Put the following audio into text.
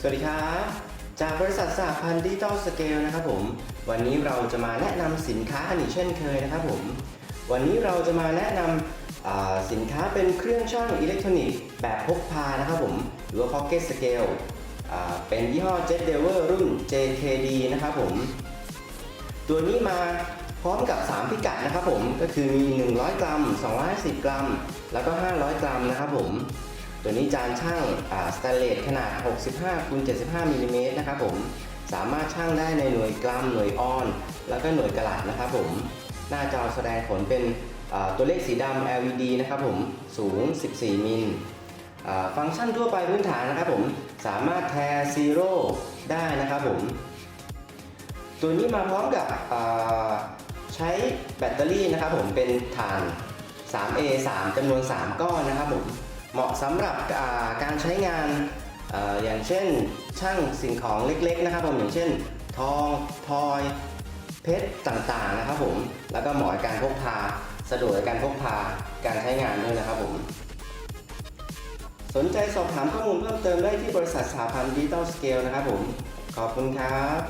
สวัสดีครับจากบริษัทสหพันธ์ดิจิตอลสเกลนะครับผม วันนี้เราจะมาแนะนำสินค้ากันอีกเช่นเคยนะครับผม วันนี้เราจะมาแนะนำอ่าสินค้าเป็นเครื่องช่างอิเล็กทรอนิกส์แบบพกพานะครับผม หรือว่า Pocket Scale เป็นยี่ห้อ Jet d e v e r รุ่น JKD นะครับผม ตัวนี้มาพร้อมกับ 3 พิกัดนะครับผม ก็คือมี 100 กรัม 250 กรัม แล้วก็ 500 กรัมนะครับผม ตัวนี้จานช่างสแตนเลสขนาด 65คูณ75มิลลิเมตรนะครับผมสามารถช่างได้ในหน่วยกรัมหน่วยออน แล้วก็หน่วยกะลัดนะครับผมหน้าจอแสดงผลเป็นตัวเลขสีดำ LED นะครับผมสูง 14 มิลฟังก์ชันทั่วไปพื้นฐานนะครับผมสามารถแทซีโร่ได้นะครับผมตัวนี้มาพร้อมกับใช้แบตเตอรี่นะครับผมเป็นถ่าน 3A 3 จำนวน 3 ก้อนนะครับผม เหมาะสำหรับการใช้งานอย่างเช่นช่างสิ่งของเล็กๆนะครับผมอย่างเช่น ทองพลอยเพชรต่างๆนะครับผมแล้วก็เหมาะการพกพาสะดวกในการพกพาการใช้งานด้วยนะครับผม สนใจสอบถามข้อมูลเพิ่มเติมได้ที่บริษัทสหพันธ์ดิจิตอลสเกลนะครับผม ขอบคุณครับ